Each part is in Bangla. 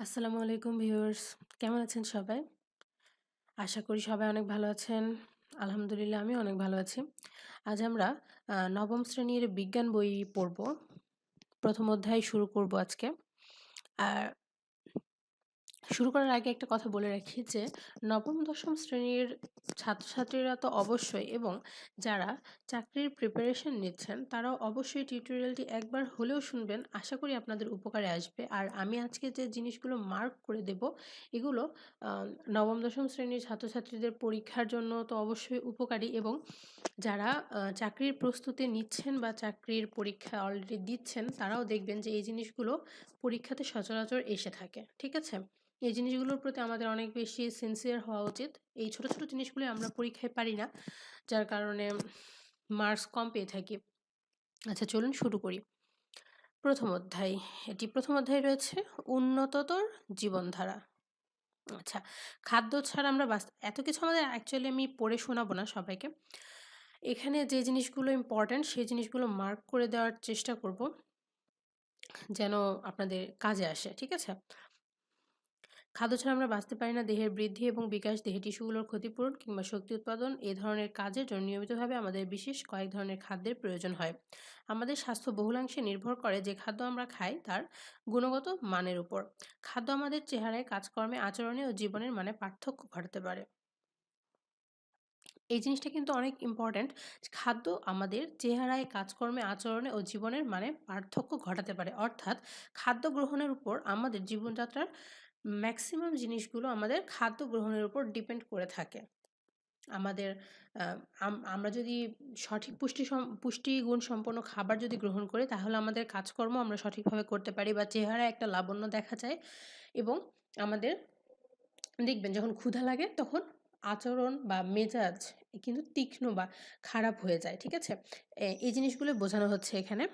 আসসালামু আলাইকুম ভিউয়ার্স কেমন আছেন সবাই? আশা করি সবাই অনেক ভালো আছেন। আলহামদুলিল্লাহ আমি অনেক ভালো আছি। আজ আমরা নবম শ্রেণির বিজ্ঞান বই পড়ব। প্রথম অধ্যায় শুরু করব আজকে। আর শুরু করার আগে একটা কথা বলে রাখি যে, নবম, দশম শ্রেণির ছাত্রছাত্রীরা তো অবশ্যই এবং যারা চাকরির প্রিপারেশন নিচ্ছেন, তারাও অবশ্যই টিউটোরিয়ালটি একবার হলেও শুনবেন। আশা করি আপনাদের উপকারে আসবে। আর আমি আজকে যে জিনিসগুলো মার্ক করে দেব, এগুলো নবম, দশম শ্রেণির ছাত্রছাত্রীদের পরীক্ষার জন্য তো অবশ্যই উপকারী এবং যারা চাকরির প্রস্তুতি নিচ্ছেন বা চাকরির পরীক্ষা অলরেডি দিচ্ছেন, তারাও দেখবেন যে এই জিনিসগুলো পরীক্ষাতে সচরাচর এসে থাকে। ঠিক আছে? এই জিনিসগুলোর প্রতি আমাদের অনেক বেশি সিনসিয়ার হওয়া উচিত। এই ছোট ছোট জিনিসগুলো আমরা পরীক্ষায় পারি না, যার কারণে মার্কস কম পেয়ে থাকি। আচ্ছা চলুন শুরু করি। প্রথম অধ্যায়, এটি প্রথম অধ্যায় রয়েছে, উন্নততর জীবনধারা। আচ্ছা খাদ্য ছাড়া আমরা বাস এত কিছু আমাদের অ্যাকচুয়ালি আমি পড়ে শোনাবো না সবাইকে। এখানে যে জিনিসগুলো ইম্পর্ট্যান্ট সেই জিনিসগুলো মার্ক করে দেওয়ার চেষ্টা করব, যেন আপনাদের কাজে আসে, ঠিক আছে? খাদ্য ছাড়া আমরা বাঁচতে পারি না। দেহের বৃদ্ধি এবং বিকাশ দেহের টিস্যুগুলোর ক্ষতিপূরণ কিংবা শক্তি উৎপাদন, এ ধরনের কাজের জন্য নিয়মিতভাবে আমাদের বিশেষ কয়েক ধরনের খাদ্যের প্রয়োজন হয়। আমাদের স্বাস্থ্য বহুলাংশে নির্ভর করে যে খাদ্য আমরা খাই তার গুণগত মানের উপর। খাদ্য আমাদের চেহারায়, কাজকর্মে, আচরণে ও জীবনের মানে পার্থক্য ঘটাতে পারে। এই জিনিসটা কিন্তু অনেক ইম্পর্ট্যান্ট খাদ্য আমাদের চেহারায়, কাজকর্মে, আচরণে ও জীবনের মানে পার্থক্য ঘটাতে পারে। অর্থাৎ খাদ্য গ্রহণের উপর আমাদের জীবনযাত্রার ম্যাক্সিমাম জিনিসগুলো আমাদের খাদ্য গ্রহণের উপর ডিপেন্ড করে থাকে। আমাদের আমরা যদি সঠিক পুষ্টি পুষ্টিগুণ সম্পন্ন খাবার যদি গ্রহণ করি, তাহলে আমাদের কাজকর্ম আমরা সঠিকভাবে করতে পারি বা চেহারায় একটা লাবণ্য দেখা যায় এবং আমাদের, দেখবেন যখন ক্ষুধা লাগে তখন আচরণ বা মেজাজ কিন্তু তীক্ষ্ণ বা খারাপ হয়ে যায়, ঠিক আছে? এই জিনিসগুলো বোঝানো হচ্ছে এখানে।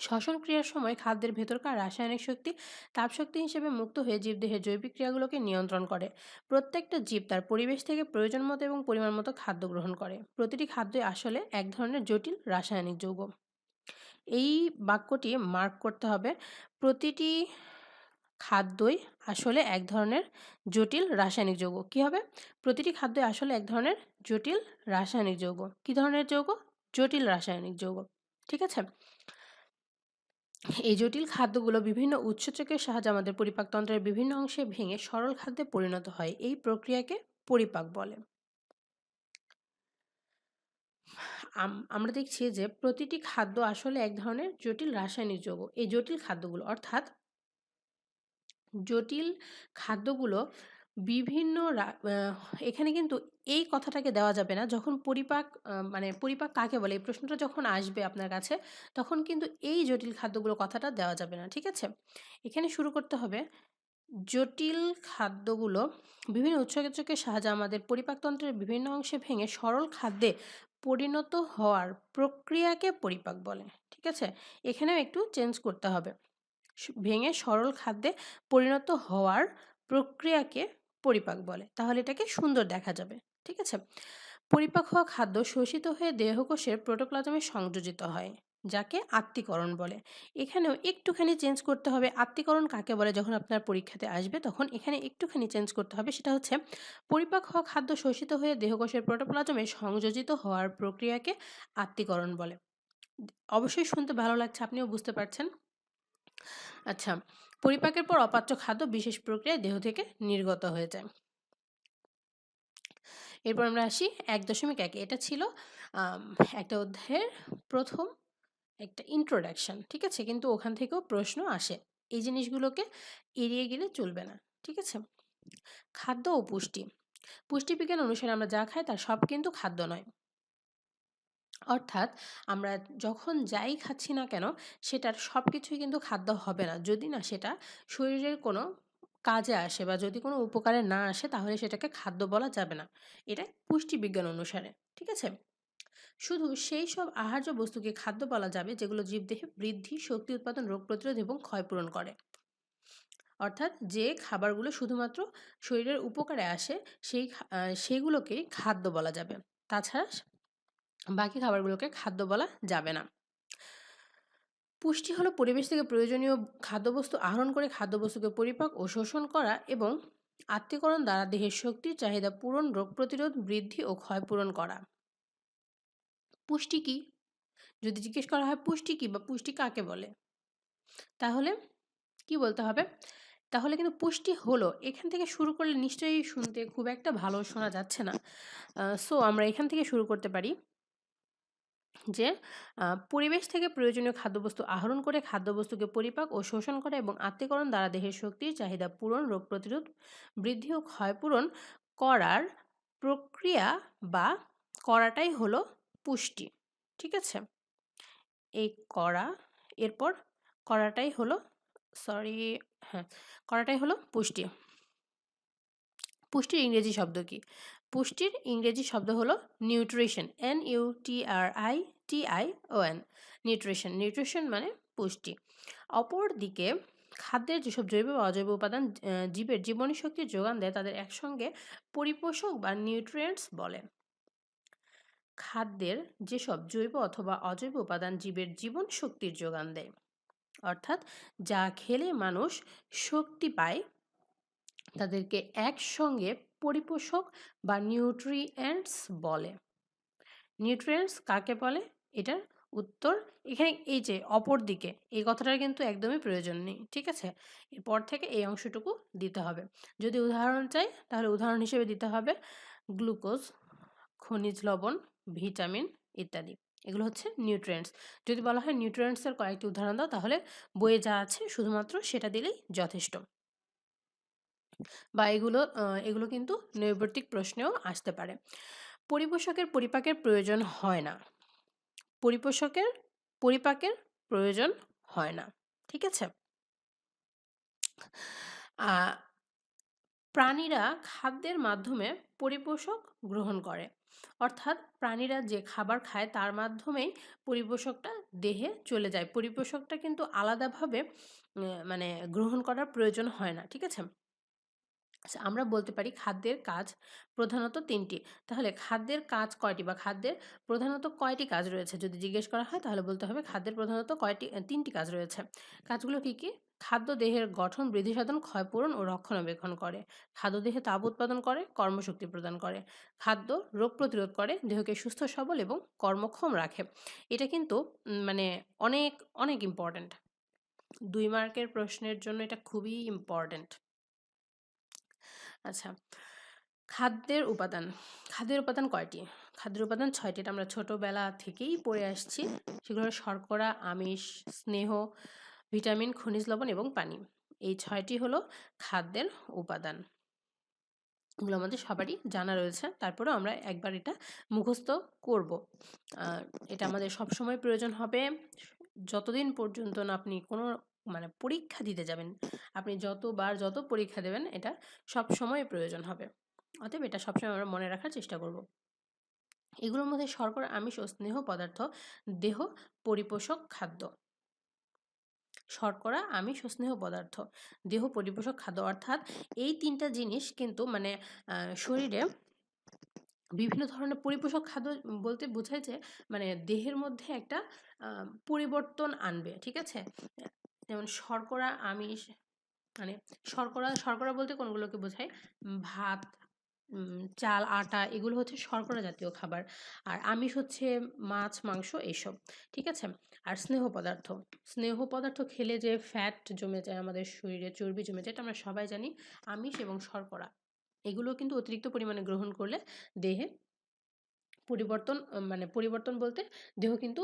শ্বসন ক্রিয়ার সময় খাদ্যের ভেতরকার রাসায়নিক শক্তি তাপশক্তি হিসেবে মুক্ত হয়ে জীবদেহের জৈবিক ক্রিয়াগুলোকে নিয়ন্ত্রণ করে। প্রত্যেকটা জীব তার পরিবেশ থেকে প্রয়োজন মতো এবং পরিমাণ মতো খাদ্য গ্রহণ করে। প্রতিটি খাদ্যই আসলে এক ধরনের জটিল রাসায়নিক যৌগ। এই বাক্যটি মার্ক করতে হবে, প্রতিটি খাদ্যই আসলে এক ধরনের জটিল রাসায়নিক যৌগ। কী হবে? প্রতিটি খাদ্যই আসলে এক ধরনের জটিল রাসায়নিক যৌগ। কী ধরনের যৌগ? জটিল রাসায়নিক যৌগ। ঠিক আছে? এই জটিল খাদ্যগুলো বিভিন্ন উৎসেচকের সাহায্যে আমাদের পরিপাকতন্ত্রের বিভিন্ন অংশে ভেঙে সরল খাদ্যে পরিণত হয়। এই প্রক্রিয়াকে পরিপাক বলে। আমরা দেখছি যে প্রতিটি খাদ্য আসলে এক ধরনের জটিল রাসায়নিক যৌগ। এই জটিল খাদ্যগুলো, অর্থাৎ জটিল খাদ্যগুলো বিভিন্ন এখানে কিন্তু এই কথাটাকে দেওয়া যাবে না। যখন পরিপাক মানে পরিপাক কাকে বলে? এই প্রশ্নটা যখন আসবে আপনার কাছে, তখন কিন্তু এই জটিল খাদ্যগুলো কথাটা দেওয়া যাবে না, ঠিক আছে? এখানে শুরু করতে হবে। জটিল খাদ্যগুলো বিভিন্ন উৎসেচকের সাহায্যে আমাদের পরিপাকতন্ত্রের বিভিন্ন অংশে ভেঙে সরল খাদ্যে পরিণত হওয়ার প্রক্রিয়াকে পরিপাক বলে, ঠিক আছে? এখানেও একটু চেঞ্জ করতে হবে। ভেঙে সরল খাদ্যে পরিণত হওয়ার প্রক্রিয়াকে পরিপাক বলে। তাহলে এটাকে সুন্দর দেখা যাবে। ঠিক আছে? পরিপাক হওয়া খাদ্য শোষিত হয়ে দেহকোষের প্রোটোপ্লাজমে সংযোজিত হয়, যাকে আত্মীকরণ বলে। এখানেও একটুখানি চেঞ্জ করতে হবে। আত্মীকরণ কাকে বলে? যখন আপনার পরীক্ষাতে আসবে, তখন এখানে একটুখানি চেঞ্জ করতে হবে। সেটা হচ্ছে, পরিপাক হওয়া খাদ্য শোষিত হয়ে দেহকোষের প্রোটোপ্লাজমে সংযোজিত হওয়ার প্রক্রিয়াকে আত্মীকরণ বলে। অবশ্যই শুনতে ভালো লাগছে, আপনিও বুঝতে পারছেন? আচ্ছা পরিপাকের পর অপাচ্য খাদ্য বিশেষ প্রক্রিয়ায় দেহ থেকে নির্গত হয়ে যায়। এরপর আমরা আসি এক দশমিক এক। এটা ছিল একটা অধ্যায়ের প্রথম একটা ইন্ট্রোডাকশন ঠিক আছে? কিন্তু ওখান থেকেও প্রশ্ন আসে। এই জিনিসগুলোকে এড়িয়ে গেলে চলবে না, ঠিক আছে? খাদ্য ও পুষ্টি। পুষ্টিবিজ্ঞান অনুসারে আমরা যা খাই তার সব কিন্তু খাদ্য নয়। অর্থাৎ আমরা যখন যাই খাচ্ছি না কেন, সেটার সব কিছুই কিন্তু খাদ্য হবে না। যদি না সেটা শরীরের কোনো কাজে আসে বা যদি কোনো উপকারে না আসে, তাহলে সেটাকে খাদ্য বলা যাবে না। এটা পুষ্টিবিজ্ঞান অনুসারে, ঠিক আছে? শুধু সেই সব আহার্য বস্তুকে খাদ্য বলা যাবে যেগুলো জীবদেহে বৃদ্ধি, শক্তি উৎপাদন, রোগ প্রতিরোধ এবং ক্ষয়পূরণ করে। অর্থাৎ যে খাবারগুলো শুধুমাত্র শরীরের উপকারে আসে, সেই সেগুলোকেই খাদ্য বলা যাবে। তাছাড়া বাকি খাবারগুলোকে খাদ্য বলা যাবে না। পুষ্টি হলো পরিবেশ থেকে প্রয়োজনীয় খাদ্যবস্তু আহরণ করে খাদ্যবস্তুকে পরিপাক ও শোষণ করা এবং আত্মীকরণ দ্বারা দেহের শক্তির চাহিদা পূরণ রোগ প্রতিরোধ বৃদ্ধি ও ক্ষয় পূরণ করা। পুষ্টি কি? যদি জিজ্ঞেস করা হয় পুষ্টি কি বা পুষ্টি কাকে বলে? তাহলে কি বলতে হবে? তাহলে কিন্তু পুষ্টি হলো এখান থেকে শুরু করলে নিশ্চয়ই শুনতে খুব একটা ভালো শোনা যাচ্ছে না। সো আমরা এখান থেকে শুরু করতে পারি। যে পরিবেশ থেকে প্রয়োজনীয় খাদ্যবস্তু আহরণ করে খাদ্যবস্তুকে পরিপাক ও শোষণ করে এবং আত্মীকরণ দ্বারা দেহের শক্তির চাহিদা পূরণ, রোগ প্রতিরোধ বৃদ্ধি ও ক্ষয়পূরণ করার প্রক্রিয়া বা করাটাই হলো পুষ্টি, ঠিক আছে? এই করা, এরপর করাটাই হলো, সরি হ্যাঁ করাটাই হলো পুষ্টি। পুষ্টির ইংরেজি শব্দ কি? পুষ্টির ইংরেজি শব্দ হলো nutrition N U T R I T I O N nutrition. Nutrition মানে পুষ্টি। অপর দিকে খাদ্যের যেসব জৈব অজৈব উপাদান জীবের জীবনী শক্তির যোগান দেয়, তাদের একসঙ্গে পরিপোষক বা নিউট্রিয়েন্টস বলে। খাদ্যের যেসব জৈব অথবা অজৈব উপাদান জীবের জীবন শক্তির যোগান দেয়, অর্থাৎ যা খেলে মানুষ শক্তি পায়, তাদেরকে একসঙ্গে পরিপোষক বা নিউট্রিয়েন্টস বলে। নিউট্রিয়েন্টস কাকে বলে? এটার উত্তর এখানে এই যে অপর দিকে, এই কথাটার কিন্তু একদমই প্রয়োজন নেই, ঠিক আছে? এরপর থেকে এই অংশটুকু দিতে হবে। যদি উদাহরণ চাই, তাহলে উদাহরণ হিসেবে দিতে হবে গ্লুকোজ খনিজ লবণ ভিটামিন ইত্যাদি। এগুলো হচ্ছে নিউট্রিয়েন্টস যদি বলা হয় নিউট্রিয়েন্টসের কয়েকটি উদাহরণ দাও, তাহলে বইয়ে যা আছে, শুধুমাত্র সেটা দিলেই যথেষ্ট। বা এগুলো এগুলো কিন্তু নৈবর্তিক প্রশ্নেও আসতে পারে। পরিপোষকের পরিপাকের প্রয়োজন হয় না। পরিপোষকের পরিপাকের প্রয়োজন হয় না। ঠিক আছে? প্রাণীরা খাদ্যের মাধ্যমে পরিপোষক গ্রহণ করে। অর্থাৎ প্রাণীরা যে খাবার খায় তার মাধ্যমেই পরিপোষকটা দেহে চলে যায়। পরিপোষকটা কিন্তু আলাদাভাবে মানে গ্রহণ করার প্রয়োজন হয় না। ঠিক আছে? আমরা বলতে পারি খাদ্যের কাজ প্রধানত তিনটি। তাহলে খাদ্যের কাজ কয়টি বা খাদ্যের প্রধানত কয়টি কাজ রয়েছে? যদি জিজ্ঞেস করা হয় তাহলে বলতে হবে খাদ্যের প্রধানত কয়টি তিনটি কাজ রয়েছে। কাজগুলো কী কী? খাদ্য দেহের গঠন, বৃদ্ধি সাধন, ক্ষয়পূরণ ও রক্ষণাবেক্ষণ করে। খাদ্য দেহে তাপ উৎপাদন করে, কর্মশক্তি প্রদান করে। খাদ্য রোগ প্রতিরোধ করে, দেহকে সুস্থ, সবল এবং কর্মক্ষম রাখে। এটা কিন্তু মানে অনেক অনেক ইম্পর্ট্যান্ট দুই মার্কের প্রশ্নের জন্য এটা খুবই ইম্পর্ট্যান্ট আচ্ছা খাদ্যের উপাদান। খাদ্যের উপাদান কয়টি? খাদ্যের উপাদান ছয়টি, এটা আমরা ছোটোবেলা থেকেই পড়ে আসছি। সেগুলো শর্করা, আমিষ, স্নেহ, ভিটামিন, খনিজ লবণ এবং পানি। এই ছয়টি হলো খাদ্যের উপাদান। এগুলো আমাদের সবারই জানা রয়েছে। তারপরেও আমরা একবার এটা মুখস্থ করব। এটা আমাদের সবসময় প্রয়োজন হবে। যতদিন পর্যন্ত না আপনি কোনো মানে পরীক্ষা দিতে যাবেন। আপনি যতবার যত পরীক্ষা দেবেন, এটা সব সময় প্রয়োজন হবে। অতএব এটা সবসময় আমরা মনে রাখার চেষ্টা করব। এগুলোর মধ্যে শর্করা, আমিষ ও স্নেহ পদার্থ, দেহ, পরিপোষক খাদ্য। শর্করা, আমিষ ও স্নেহ পদার্থ, দেহ, পরিপোষক খাদ্য অর্থাৎ এই তিনটা জিনিস কিন্তু মানে শরীরে বিভিন্ন ধরনের পরিপোষক খাদ্য বলতে বোঝায় যে মানে দেহের মধ্যে একটা পরিবর্তন আনবে, ঠিক আছে? যেমন শর্করা, আমিষ মানে শর্করা শর্করা বলতে কোনগুলোকে বোঝায়? ভাত চাল, আটা, এগুলো হচ্ছে শর্করা জাতীয় খাবার। আর আমিষ হচ্ছে মাছ, মাংস এইসব, ঠিক আছে? আর স্নেহ পদার্থ স্নেহ পদার্থ খেলে যে ফ্যাট জমে যায় আমাদের শরীরে, চর্বি জমে যায়, এটা আমরা সবাই জানি, আমিষ এবং শর্করা। এগুলো কিন্তু অতিরিক্ত পরিমাণে গ্রহণ করলে দেহে পরিবর্তন মানে পরিবর্তন বলতে দেহ কিন্তু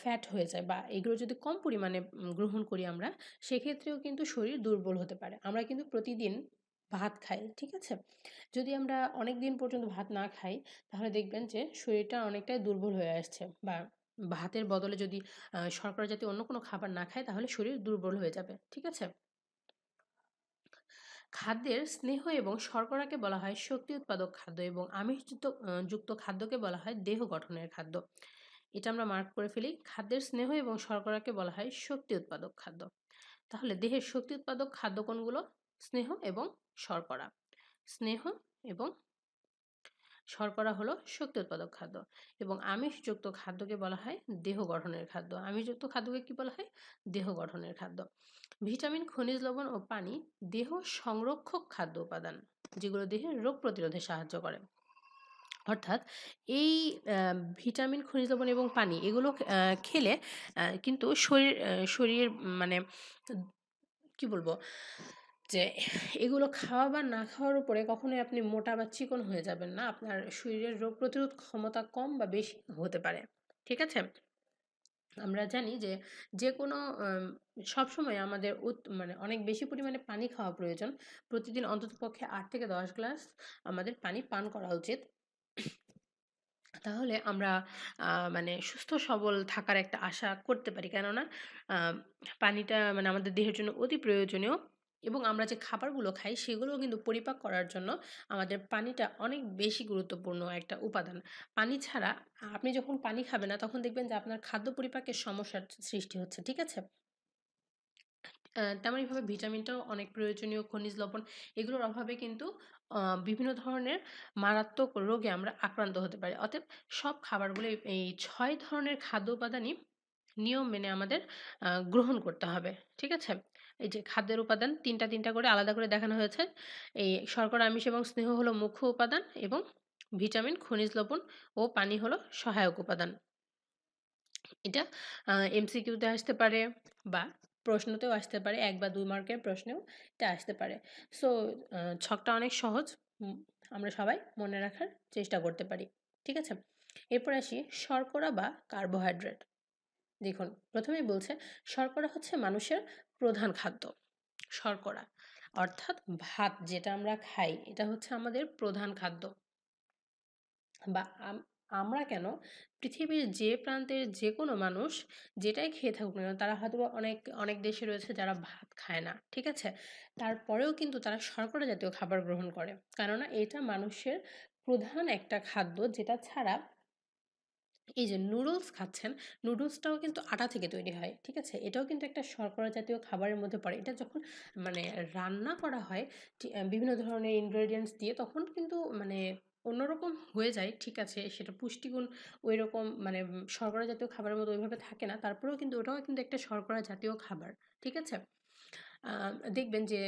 ফ্যাট হয়ে যায় বা এগুলো যদি কম পরিমাণে গ্রহণ করি আমরা, সেক্ষেত্রেও কিন্তু শরীর দুর্বল হতে পারে। আমরা কিন্তু প্রতিদিন ভাত খাই, ঠিক আছে? যদি আমরা অনেক দিন পর্যন্ত ভাত না খাই, তাহলে দেখবেন যে শরীরটা অনেকটাই দুর্বল হয়ে আসছে বা ভাতের বদলে যদি শর্করা জাতীয় অন্য কোনো খাবার না খায় তাহলে শরীর দুর্বল হয়ে যাবে, ঠিক আছে? খাদ্যের স্নেহ এবং শর্করাকে বলা হয় শক্তি উৎপাদক খাদ্য এবং আমিষযুক্ত যুক্ত খাদ্যকে বলা হয় দেহ গঠনের খাদ্য। এটা আমরা মার্ক করে ফেলি। খাদ্যের স্নেহ এবং শর্করাকে বলা হয় শক্তি উৎপাদক খাদ্য। তাহলে দেহের শক্তি উৎপাদক খাদ্য কোনগুলো? স্নেহ এবং শর্করা। স্নেহ এবং শর্করা হলো শক্তি উৎপাদক খাদ্য এবং আমিষযুক্ত খাদ্যকে বলা হয় দেহ গঠনের খাদ্য। আমিষযুক্ত খাদ্যকে কি বলা হয়? দেহ গঠনের খাদ্য। ভিটামিন, খনিজ লবণ ও পানি দেহ সংরক্ষক খাদ্য উপাদান যেগুলো দেহে রোগ প্রতিরোধে সাহায্য করে। অর্থাৎ এই ভিটামিন, খনিজ লবণ এবং পানি এগুলো খেলে কিন্তু শরীর শরীরের মানে কি বলব? যে এগুলো খাওয়া বা না খাওয়ার উপরে কখনোই আপনি মোটা বা চিকন হয়ে যাবেন না। আপনার শরীরের রোগ প্রতিরোধ ক্ষমতা কম বা বেশি হতে পারে। ঠিক আছে? আমরা জানি যে যে কোনো সবসময় আমাদের মানে অনেক বেশি পরিমাণে পানি খাওয়া প্রয়োজন। প্রতিদিন অন্ততপক্ষে আট থেকে দশ গ্লাস আমাদের পানি পান করা উচিত। তাহলে আমরা মানে সুস্থ সবল থাকার একটা আশা করতে পারি। কেননা পানিটা মানে আমাদের দেহের জন্য অতি প্রয়োজনীয়। এবং আমরা যে খাবারগুলো খাই সেগুলোও কিন্তু পরিপাক করার জন্য আমাদের পানিটা অনেক বেশি গুরুত্বপূর্ণ একটা উপাদান। পানি ছাড়া আপনি যখন পানি খাবেন না তখন দেখবেন যে আপনার খাদ্য পরিপাকের সমস্যার সৃষ্টি হচ্ছে, ঠিক আছে? তেমনইভাবে ভিটামিনটাও অনেক প্রয়োজনীয়, খনিজ লবণ এগুলোর অভাবে কিন্তু বিভিন্ন ধরনের মারাত্মক রোগে আমরা আক্রান্ত হতে পারি। অতএব সব খাবারগুলো এই ছয় ধরনের খাদ্য উপাদানই নিয়ম মেনে আমাদের গ্রহণ করতে হবে, ঠিক আছে? এই যে খাদ্যের উপাদান তিনটা তিনটা করে আলাদা করে দেখানো হয়েছে। এই শর্করা, আমিষ এবং স্নেহ হলো মুখ্য উপাদান এবং ভিটামিন, খনিজ লবণ ও পানি হলো সহায়ক উপাদান। এটা এমসিকিউতে আসতে পারে বা প্রশ্নতেও আসতে পারে, এক বা দুই মার্কের প্রশ্নেও এটা আসতে পারে। সো ছকটা অনেক সহজ আমরা সবাই মনে রাখার চেষ্টা করতে পারি। ঠিক আছে? এরপর আসি শর্করা বা কার্বোহাইড্রেট। দেখুন, প্রথমেই বলছে শর্করা হচ্ছে মানুষের প্রধান খাদ্য, শর্করা। অর্থাৎ ভাত যেটা আমরা খাই, এটা হচ্ছে আমাদের প্রধান খাদ্য। বা আমরা কেন পৃথিবীর যে প্রান্তের যে কোনো মানুষ যেটাই খেয়ে থাকুক না তারা হয়তো অনেক অনেক দেশে রয়েছে যারা ভাত খায় না, ঠিক আছে? তারপরেও কিন্তু তারা শর্করা জাতীয় খাবার গ্রহণ করে। কেননা এটা মানুষের প্রধান একটা খাদ্য, যেটা ছাড়া এই যে নুডলস খাচ্ছেন নুডলসটাও কিন্তু আটা থেকে তৈরি হয়, ঠিক আছে? এটাও কিন্তু একটা শর্করা জাতীয় খাবারের মধ্যে পড়ে। এটা যখন মানে রান্না করা হয় বিভিন্ন ধরনের ইনগ্রেডিয়েন্টস দিয়ে তখন কিন্তু মানে অন্যরকম হয়ে যায়, ঠিক আছে? সেটা পুষ্টিগুণ ওই রকম মানে শর্করা জাতীয় খাবারের মতো ওইভাবে থাকে না। তারপরেও কিন্তু ওটাও কিন্তু একটা শর্করা জাতীয় খাবার, ঠিক আছে? দেখবেন যে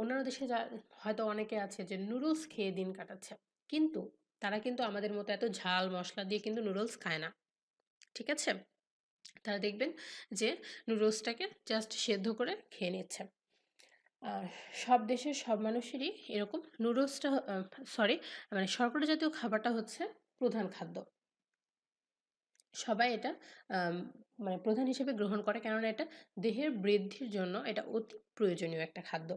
অন্যান্য দেশে যা, হয়তো অনেকে আছে যে নুডলস খেয়ে দিন কাটাচ্ছে। কিন্তু তারা কিন্তু আমাদের মতো এত ঝাল মশলা দিয়ে কিন্তু নুডলস খায় না। ঠিক আছে? তারা দেখবেন যে নুডলসটাকে জাস্ট সেদ্ধ করে খেয়ে নিচ্ছে। আর সব দেশের সব মানুষেরই এরকম নুডলসটা সরি মানে শর্করা জাতীয় খাবারটা হচ্ছে প্রধান খাদ্য। সবাই এটা মানে প্রধান হিসেবে গ্রহণ করে কেননা এটা দেহের বৃদ্ধির জন্য এটা অতি প্রয়োজনীয় একটা খাদ্য।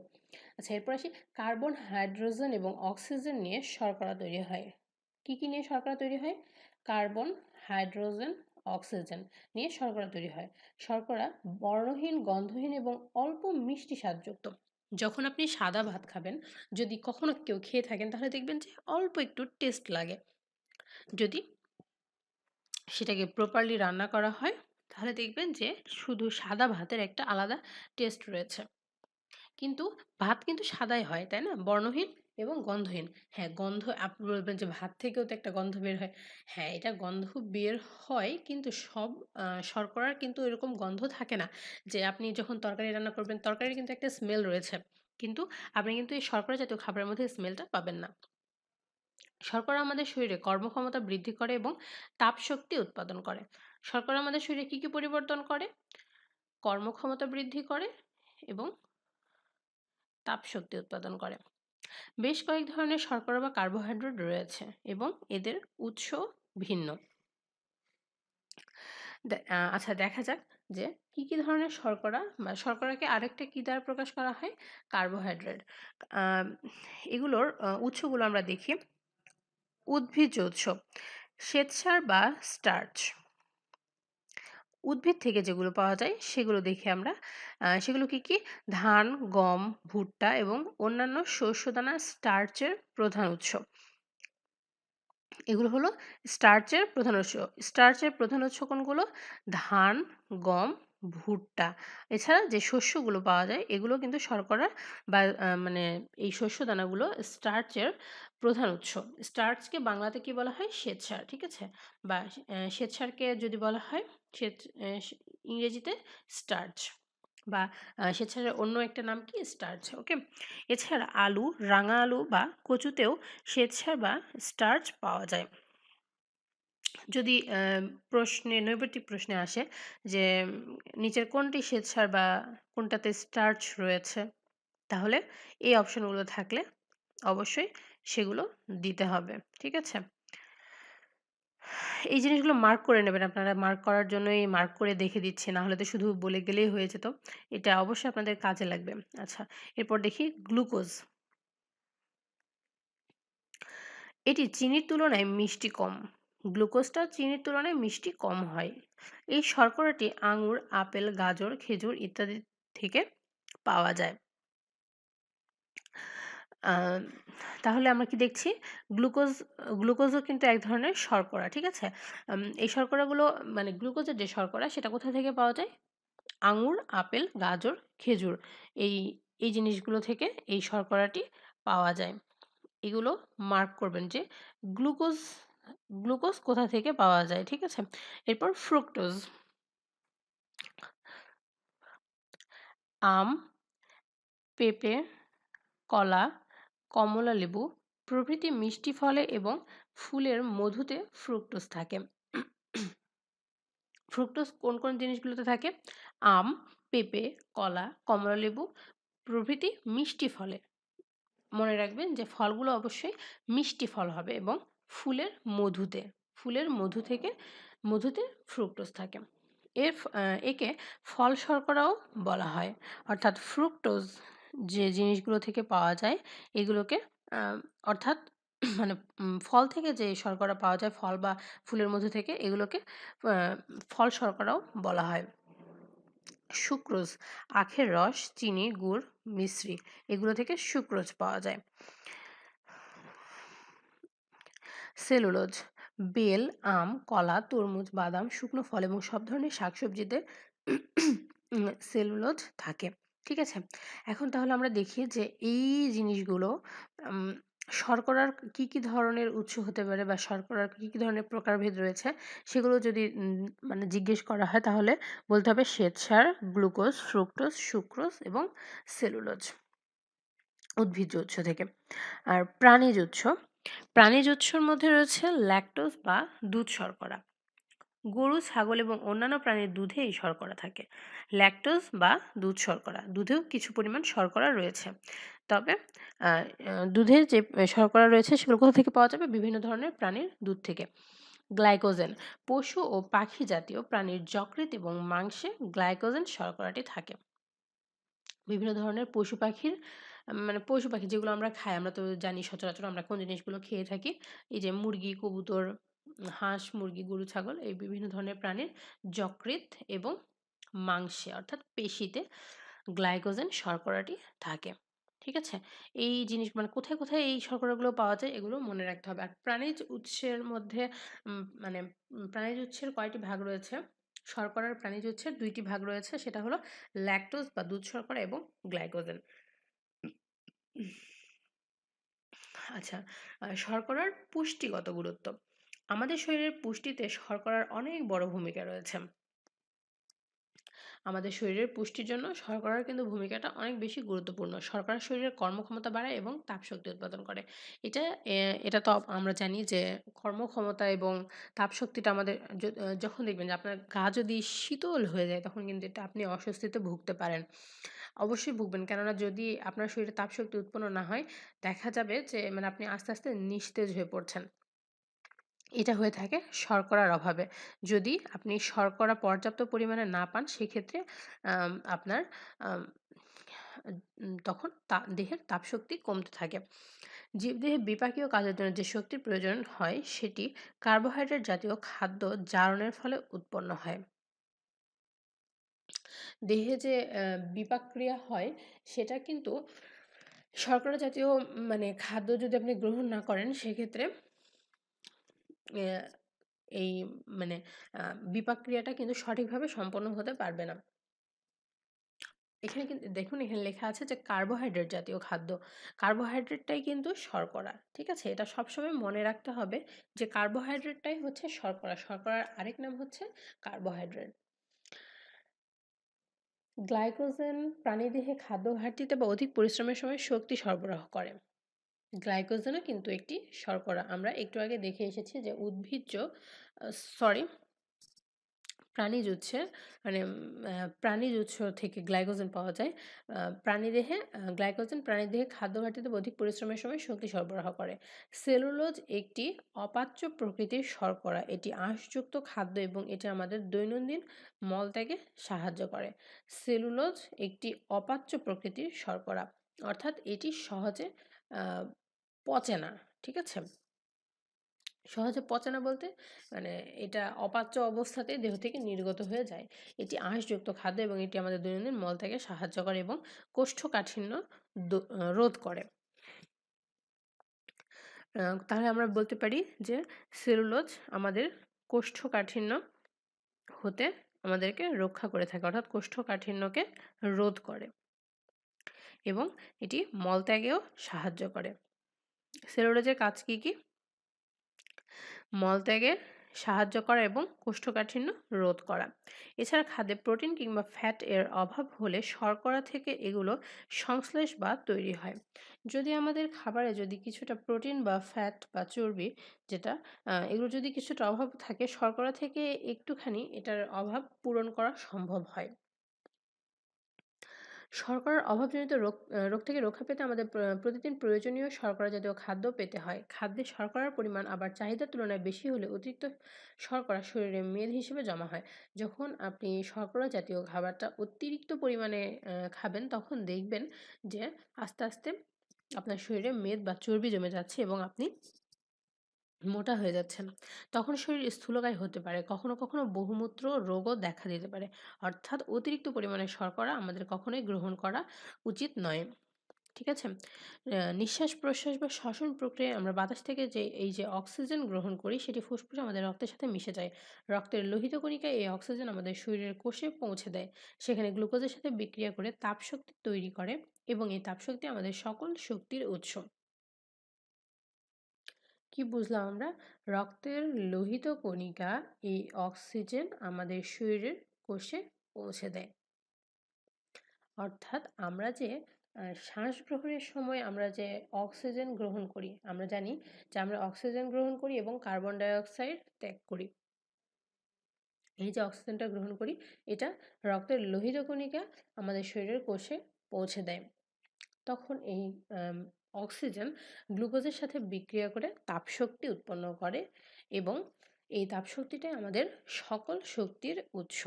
আচ্ছা এরপর আসি কার্বন হাইড্রোজেন এবং অক্সিজেন নিয়ে শর্করা তৈরি হয়। কী কী নিয়ে শর্করা তৈরি হয়? কার্বন, হাইড্রোজেন, অক্সিজেন নিয়ে শর্করা তৈরি হয়। শর্করা বর্ণহীন, গন্ধহীন এবং অল্প মিষ্টি স্বাদযুক্ত। যখন আপনি সাদা ভাত খাবেন, যদি কখনো কেউ খেয়ে থাকেন, তাহলে দেখবেন যে অল্প একটু টেস্ট লাগে। যদি সেটাকে প্রপারলি রান্না করা হয়, তাহলে দেখবেন যে শুধু সাদা ভাতের একটা আলাদা টেস্ট রয়েছে। কিন্তু ভাত কিন্তু সাদাই হয়, তাই না? বর্ণহীন এবং গন্ধহীন। হ্যাঁ গন্ধ আপনি বলবেন যে ভাত থেকেও তো একটা গন্ধ বের হয়। হ্যাঁ এটা গন্ধ বের হয় কিন্তু সব শর্করার কিন্তু এরকম গন্ধ থাকে না যে আপনি যখন তরকারি রান্না করবেন, তরকারির কিন্তু একটা স্মেল রয়েছে। কিন্তু আপনি কিন্তু এই শর্করা জাতীয় খাবারের মধ্যে স্মেলটা পাবেন না। শর্করা আমাদের শরীরে কর্মক্ষমতা বৃদ্ধি করে এবং তাপ শক্তি উৎপাদন করে। শর্করা আমাদের শরীরে কী কী পরিবর্তন করে? কর্মক্ষমতা বৃদ্ধি করে এবং তাপ শক্তি উৎপাদন করে। বেশ কয়েক ধরনের শর্করা বা কার্বোহাইড্রেট রয়েছে এবং এদের উৎস ভিন্ন। আচ্ছা দেখা যাক যে কি কি ধরনের শর্করা বা শর্করাকে আরেকটা কী দ্বারা প্রকাশ করা হয়? কার্বোহাইড্রেট এগুলোর উৎসগুলো আমরা দেখি। উদ্ভিজ্জ উৎস, শ্বেতসার বা স্টার্চ উদ্ভিদ থেকে যেগুলো পাওয়া যায় সেগুলো দেখি আমরা সেগুলো কি কি ধান, গম, ভুট্টা এবং অন্যান্য শস্যদানা স্টার্চের প্রধান উৎস। এগুলো হলো স্টার্চের প্রধান উৎস। স্টার্চের প্রধান উৎস কোনগুলো? ধান, গম, ভুট্টা। এছাড়া যে শস্যগুলো পাওয়া যায় এগুলো কিন্তু শর্করা বা মানে এই শস্য দানাগুলো স্টার্চের প্রধান উৎস। স্টার্চকে বাংলাতে কি বলা হয়? শ্বেতসার, ঠিক আছে? বা শ্বেতসারকে যদি বলা হয় ইংরেজিতে স্টার্চ বা শ্বেতসারের অন্য একটা নাম কি? স্টার্চ ওকে এছাড়া আলু, রাঙা আলু বা কচুতেও শ্বেতসার বা স্টার্চ পাওয়া যায়। যদি প্রশ্নে নৈর্ব্যক্তিক প্রশ্নে আসে যে নিচের কোনটি শ্বেতসার বা কোনটাতে স্টার্চ রয়েছে, তাহলে এই অপশনগুলো থাকলে অবশ্যই সেগুলো দিতে হবে, ঠিক আছে? এই জিনিসগুলো মার্ক করে নেবেন আপনারা। মার্ক করার জন্যই মার্ক করে দেখে দিচ্ছি, না হলে তো শুধু বলে গেলেই হয়ে যেত। এটা অবশ্যই আপনাদের কাজে লাগবে। আচ্ছা এরপর দেখি গ্লুকোজ এটি চিনির তুলনায় মিষ্টি কম। গ্লুকোজটা চিনির তুলনায় মিষ্টি কম হয়। এই শর্করাটি আঙুর, আপেল, গাজর, খেজুর ইত্যাদি থেকে পাওয়া যায়। তাহলে আমরা কি দেখছি? গ্লুকোজ, গ্লুকোজও কিন্তু এক ধরনের শর্করা, ঠিক আছে? এই শর্করাগুলো মানে গ্লুকোজের যে শর্করা, সেটা কোথা থেকে পাওয়া যায়? আঙুর, আপেল, গাজর, খেজুর, এই এই জিনিসগুলো থেকে এই শর্করাটি পাওয়া যায়। এগুলো মার্ক করবেন যে গ্লুকোজ গ্লুকোজ কোথা থেকে পাওয়া যায়, ঠিক আছে? এরপর ফ্রুক্টোজ। আম, পেঁপে, কলা কমলা লেবু, প্রভৃতি মিষ্টি ফলে এবং ফুলের মধুতে ফ্রুক্টোজ থাকে। ফ্রুক্টোজ কোন কোন জিনিসগুলোতে থাকে? আম, পেঁপে, কলা, কমলা লেবু, প্রভৃতি মিষ্টি ফলে। মনে রাখবেন যে ফলগুলো অবশ্যই মিষ্টি ফল হবে এবং ফুলের মধুতে, ফুলের মধু থেকে, মধুতে ফ্রুক্টোজ থাকে। এর একে ফল শর্করাও বলা হয়। অর্থাৎ ফ্রুক্টোজ যে জিনিসগুলো থেকে পাওয়া যায়, এগুলোকে অর্থাৎ মানে ফল থেকে যে শর্করা পাওয়া যায়, ফল বা ফুলের মধ্যে থেকে এগুলোকে ফল শর্করাও বলা হয়। সুক্রোজ, আখের রস, চিনি, গুড়, মিশ্রি, এগুলো থেকে সুক্রোজ পাওয়া যায়। সেলুলোজ, বেল, আম, কলা, তরমুজ, বাদাম, শুকনো ফল এবং সব ধরনের শাকসবজিতে সেলুলোজ থাকে। ঠিক আছে? এখন তাহলে আমরা দেখি যে এই জিনিসগুলো শর্করার কি কি ধরনের উৎস হতে পারে বা শর্করার কি কি ধরনের প্রকারভেদ রয়েছে, সেগুলো যদি মানে জিজ্ঞেস করা হয় তাহলে বলতে হবে শ্বেতসার, গ্লুকোজ, ফ্রুক্টোজ, সুক্রোজ এবং সেলুলোজ উদ্ভিজ্জ উৎস থেকে। আর প্রাণীজ উৎস, প্রাণীজ উৎসর মধ্যে রয়েছে ল্যাকটোজ বা দুধ শর্করা। গরু, ছাগল এবং অন্যান্য প্রাণীর দুধে এই শর্করা থাকে। ল্যাকটোজ বা দুধ শর্করা, দুধেও কিছু পরিমাণ শর্করা রয়েছে। তবে দুধের যে শর্করা রয়েছে সেগুলো কোথা থেকে পাওয়া যাবে? বিভিন্ন ধরনের প্রাণীর দুধ থেকে। গ্লাইকোজেন, পশু ও পাখি জাতীয় প্রাণীর যকৃত এবং মাংসে গ্লাইকোজেন শর্করাটি থাকে। বিভিন্ন ধরনের পশু পাখির মানে পশু পাখি যেগুলো আমরা খাই, আমরা তো জানি সচরাচর আমরা কোন জিনিসগুলো খেয়ে থাকি? এই যে মুরগি, কবুতর হাঁস, মুরগি, গরু, ছাগল এই বিভিন্ন ধরনের প্রাণীর যকৃৎ এবং মাংসে অর্থাৎ পেশিতে গ্লাইকোজেন শর্করাটি থাকে। ঠিক আছে? এই জিনিস মানে কোথায় কোথায় এই শর্করাগুলো পাওয়া যায় এগুলো মনে রাখতে হবে। আর প্রাণীজ উৎসের মধ্যে মানে প্রাণীজ উৎসের কয়টি ভাগ রয়েছে? শর্করার প্রাণীজ উৎসের দুইটি ভাগ রয়েছে, সেটা হলো ল্যাকটোজ বা দুধ শর্করা এবং গ্লাইকোজেন। আচ্ছা শর্করার পুষ্টিগত গুরুত্ব। আমাদের শরীরের পুষ্টিতে শর্করার অনেক বড় ভূমিকা রয়েছে। আমাদের শরীরের পুষ্টির জন্য শর্করার কিন্তু ভূমিকাটা অনেক বেশি গুরুত্বপূর্ণ। শর্করা শরীরের কর্মক্ষমতা বাড়ায় এবং তাপশক্তি উৎপাদন করে। এটা এটা তো আমরা জানি যে কর্মক্ষমতা এবং তাপশক্তিটা আমাদের যখন দেখবেন যে আপনার গা যদি শীতল হয়ে যায় তখন কিন্তু এটা আপনি অস্বস্তিতে ভুগতে পারেন। অবশ্যই ভুগবেন। কেননা যদি আপনার শরীরে তাপশক্তি উৎপন্ন না হয়, দেখা যাবে যে মানে আপনি আস্তে আস্তে নিস্তেজ হয়ে পড়ছেন। এটা হয়ে থাকে শর্করার অভাবে। যদি আপনি শর্করা পর্যাপ্ত পরিমাণে না পান, সেক্ষেত্রে আপনার তখন তা, দেহের তাপশক্তি কমতে থাকে। জীবদেহে বিপাকীয় কাজের জন্য যে শক্তির প্রয়োজন হয়, সেটি কার্বোহাইড্রেট জাতীয় খাদ্য জারণের ফলে উৎপন্ন হয়। দেহে যে বিপাক ক্রিয়া হয়, সেটা কিন্তু শর্করা জাতীয় মানে খাদ্য যদি আপনি গ্রহণ না করেন, সেক্ষেত্রে এই মানে বিপাক ক্রিয়াটা কিন্তু সঠিকভাবে সম্পন্ন হতে পারবে না। এখানে কিন্তু, দেখুন, এখানে লেখা আছে যে কার্বোহাইড্রেট জাতীয় খাদ্য। কার্বোহাইড্রেটটাই কিন্তু শর্করা, ঠিক আছে? এটা সবসময় মনে রাখতে হবে যে কার্বোহাইড্রেটটাই হচ্ছে শর্করা। শর্করার আরেক নাম হচ্ছে কার্বোহাইড্রেট গ্লাইকোজেন প্রাণীদেহে খাদ্য ঘাটতিতে বা অধিক পরিশ্রমের সময় শক্তি সরবরাহ করে। গ্লাইকোজেনও কিন্তু একটি শর্করা। আমরা একটু আগে দেখে এসেছি যে উদ্ভিজ্জ সরি প্রাণীজ উৎসে মানে প্রাণীজ উৎস থেকে গ্লাইকোজেন পাওয়া যায়। প্রাণীদেহে গ্লাইকোজেন প্রাণীদেহে খাদ্য ঘাটতিতে অধিক পরিশ্রমের সময় শক্তি সরবরাহ করে। সেলুলোজ একটি অপাচ্য প্রকৃতির শর্করা। এটি আঁশযুক্ত খাদ্য এবং এটি আমাদের দৈনন্দিন মলত্যাগে সাহায্য করে। সেলুলোজ একটি অপাচ্য প্রকৃতির শর্করা। অর্থাৎ এটি সহজে পচে না, ঠিক আছে? সহজে পচে না বলতে মানে এটা অপাচ্য অবস্থাতেই দেহ থেকে নির্গত হয়ে যায়। এটি আঁশযুক্ত খাদ্য এবং এটি আমাদের দৈনন্দিন মল থেকে সাহায্য করে এবং কোষ্ঠকাঠিন্য রোধ করে। তাহলে আমরা বলতে পারি যে সেলুলোজ আমাদের কোষ্ঠকাঠিন্য হতে আমাদেরকে রক্ষা করে থাকে, অর্থাৎ কোষ্ঠকাঠিন্যকে রোধ করে এবং এটি মলত্যাগেও সাহায্য করে। সেলুলোজের কাজ কী কী? মলত্যাগে সাহায্য করা এবং কোষ্ঠকাঠিন্য রোধ করা। এছাড়া খাদ্যে প্রোটিন কিংবা ফ্যাট এর অভাব হলে শর্করা থেকে এগুলো সংশ্লেষ বা তৈরি হয়। যদি আমাদের খাবারে যদি কিছুটা প্রোটিন বা ফ্যাট বা চর্বি যেটা এগুলো যদি কিছুটা অভাব থাকে, শর্করা থেকে একটুখানি এটার অভাব পূরণ করা সম্ভব হয়। শর্করার অভাবজনিত রোগ রোগ থেকে রক্ষা পেতে আমাদের প্রতিদিন প্রয়োজনীয় শর্করা জাতীয় খাদ্য পেতে হয়। খাদ্যে শর্করার পরিমাণ আবার চাহিদার তুলনায় বেশি হলে অতিরিক্ত শর্করা শরীরে মেদ হিসেবে জমা হয়। যখন আপনি শর্করা জাতীয় খাবারটা অতিরিক্ত পরিমাণে খাবেন, তখন দেখবেন যে আস্তে আস্তে আপনার শরীরে মেদ বা চর্বি জমে যাচ্ছে এবং আপনি মোটা হয়ে যাচ্ছেন। তখন শরীর স্থূলকায় হতে পারে। কখনো কখনো বহুমূত্র রোগও দেখা দিতে পারে। অর্থাৎ অতিরিক্ত পরিমাণে শর্করা আমাদের কখনোই গ্রহণ করা উচিত নয়। ঠিক আছে? নিঃশ্বাস প্রশ্বাস বা শ্বসন প্রক্রিয়ায় আমরা বাতাস থেকে যে, এই যে অক্সিজেন গ্রহণ করি, সেটি ফুসফুসে আমাদের রক্তের সাথে মিশে যায়। রক্তের লোহিত কণিকায় এই অক্সিজেন আমাদের শরীরের কোষে পৌঁছে দেয়। সেখানে গ্লুকোজের সাথে বিক্রিয়া করে তাপশক্তি তৈরি করে এবং এই তাপশক্তি আমাদের সকল শক্তির উৎস। কি বুঝলাম আমরা? রক্তের লোহিত কণিকা এই অক্সিজেন আমাদের শরীরের কোষে পৌঁছে দেয়। অর্থাৎ আমরা যে শ্বাস গ্রহণের সময় আমরা যে অক্সিজেন গ্রহণ করি, আমরা জানি যে আমরা অক্সিজেন গ্রহণ করি এবং কার্বন ডাইঅক্সাইড ত্যাগ করি। এই যে অক্সিজেনটা গ্রহণ করি, এটা রক্তের লোহিত কণিকা আমাদের শরীরের কোষে পৌঁছে দেয়। তখন এই অক্সিজেন গ্লুকোজের সাথে বিক্রিয়া করে তাপশক্তি উৎপন্ন করে এবং এই তাপশক্তিটাই আমাদের সকল শক্তির উৎস।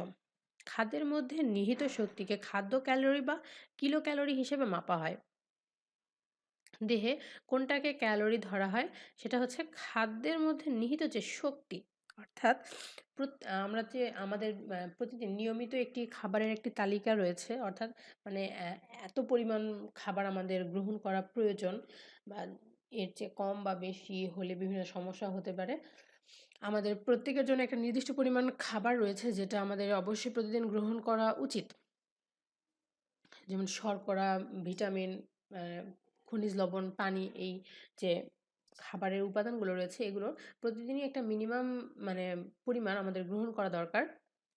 খাদ্যের মধ্যে নিহিত শক্তিকে খাদ্য ক্যালোরি বা কিলো ক্যালোরি হিসেবে মাপা হয়। দেহে কোনটাকে ক্যালোরি ধরা হয় সেটা হচ্ছে খাদ্যের মধ্যে নিহিত যে শক্তি অর্থাৎ আমরা যে আমাদের প্রতিদিন নিয়মিত একটি খাবারের একটি তালিকা রয়েছে, অর্থাৎ মানে এত পরিমাণ খাবার আমাদের গ্রহণ করা প্রয়োজন বা এর চেয়ে কম বা বেশি হলে বিভিন্ন সমস্যা হতে পারে। আমাদের প্রত্যেকের জন্য একটা নির্দিষ্ট পরিমাণ খাবার রয়েছে যেটা আমাদের অবশ্যই প্রতিদিন গ্রহণ করা উচিত। যেমন শর্করা, ভিটামিন খনিজ লবণ, পানি, এই যে খাবারের উপাদানগুলো রয়েছে এগুলো প্রতিদিনই একটা মিনিমাম মানে পরিমাণ আমাদের গ্রহণ করা দরকার।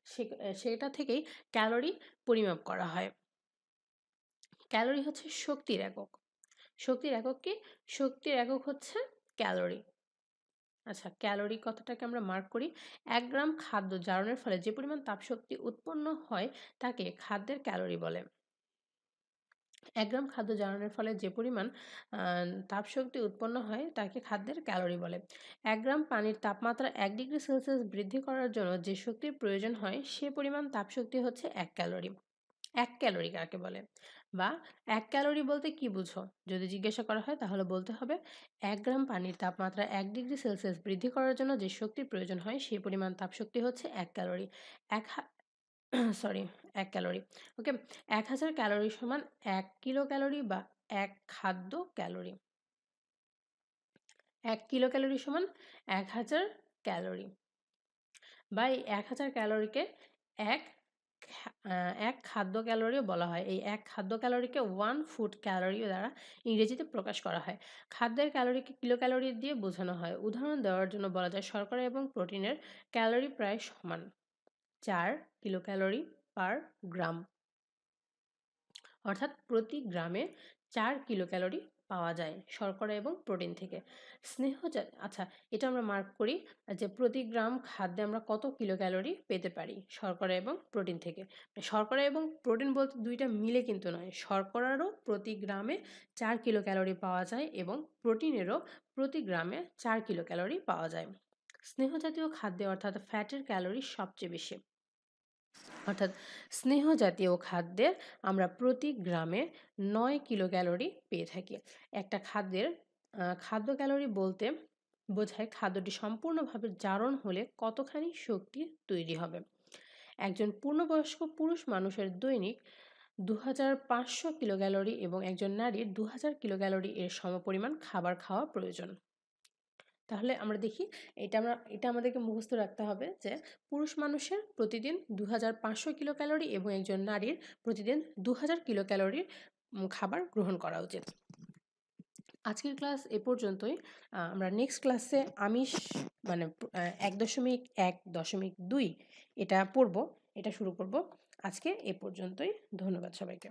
সে, সেটা থেকেই ক্যালোরি পরিমাপ করা হয়। ক্যালোরি হচ্ছে শক্তির একক। শক্তির একক কি? শক্তির একক হচ্ছে ক্যালোরি আচ্ছা ক্যালোরি কথাটাকে আমরা মার্ক করি? এক গ্রাম খাদ্য জারণের ফলে যে পরিমাণ তাপশক্তি উৎপন্ন হয় তাকে খাদ্যের ক্যালোরি বলে। এক গ্রাম খাদ্য জ্বালানোর ফলে যে পরিমাণ তাপশক্তি উৎপন্ন হয় তাকে খাদ্যের ক্যালোরি বলে। এক গ্রাম পানির তাপমাত্রা এক ডিগ্রি সেলসিয়াস বৃদ্ধি করার জন্য যে শক্তির প্রয়োজন হয়, সে পরিমাণ তাপশক্তি হচ্ছে এক ক্যালোরি। এক ক্যালোরি কাকে বলে? বা এক ক্যালোরি বলতে কি বুঝো? যদি জিজ্ঞাসা করা হয় তাহলে বলতে হবে, এক গ্রাম পানির তাপমাত্রা এক ডিগ্রি সেলসিয়াস বৃদ্ধি করার জন্য যে শক্তির প্রয়োজন হয় সেই পরিমাণ তাপশক্তি হচ্ছে এক ক্যালোরি। এক সরি এক ক্যালোরি। ওকে, এক হাজার ক্যালোরি সমান এক কিলো ক্যালোরি বা এক খাদ্য ক্যালোরি। এক কিলো ক্যালোরি সমান এক হাজার ক্যালোরি। বা এই এক হাজার ক্যালোরিকে এক এক খাদ্য ক্যালোরিও বলা হয়। এই এক খাদ্য ক্যালোরিকে ওয়ান ফুড ক্যালোরিও দ্বারা ইংরেজিতে প্রকাশ করা হয়। খাদ্যের ক্যালোরিকে কিলো ক্যালোরি দিয়ে বোঝানো হয়। উদাহরণ দেওয়ার জন্য বলা যায়, শর্করা এবং প্রোটিনের ক্যালোরি প্রায় সমান। চার কিলো ক্যালোরি পার গ্রাম। অর্থাৎ প্রতি গ্রামে চার কিলো ক্যালোরি পাওয়া যায় শর্করা এবং প্রোটিন থেকে। স্নেহ আচ্ছা এটা আমরা মার্ক করি যে প্রতি গ্রাম খাদ্যে আমরা কত কিলো ক্যালোরি পেতে পারি শর্করা এবং প্রোটিন থেকে। শর্করা এবং প্রোটিন বলতে দুইটা মিলে কিন্তু নয়। শর্করারও প্রতি গ্রামে চার কিলো ক্যালোরি পাওয়া যায় এবং প্রোটিনেরও প্রতি গ্রামে চার কিলো ক্যালোরি পাওয়া যায়। স্নেহ জাতীয় খাদ্যে অর্থাৎ ফ্যাটের ক্যালোরি সবচেয়ে বেশি। অর্থাৎ স্নেহ জাতীয় খাদ্যে আমরা প্রতি গ্রামে নয় কিলো ক্যালোরি পেয়ে থাকি। একটা খাদ্যের খাদ্য ক্যালোরি বলতে বোঝায় খাদ্যটি সম্পূর্ণভাবে জারণ হলে কতখানি শক্তি তৈরি হবে। একজন পূর্ণবয়স্ক পুরুষ মানুষের দৈনিক দু হাজার পাঁচশো কিলো ক্যালোরি এবং একজন নারীর দু হাজার কিলো ক্যালোরি এর সমপরিমাণ খাবার খাওয়া প্রয়োজন। তাহলে আমরা দেখি এটা আমরা, এটা আমাদেরকে মুখস্থ রাখতে হবে যে পুরুষ মানুষের প্রতিদিন দু হাজার পাঁচশো কিলো ক্যালোরি এবং একজন নারীর প্রতিদিন দু হাজার কিলো ক্যালোরির খাবার গ্রহণ করা উচিত। আজকের ক্লাস এ পর্যন্তই। আমরা নেক্সট ক্লাসে আমিষ মানে এক দশমিক এক দশমিক দুই এটা পড়ব, এটা শুরু করব। আজকে এ পর্যন্তই। ধন্যবাদ সবাইকে।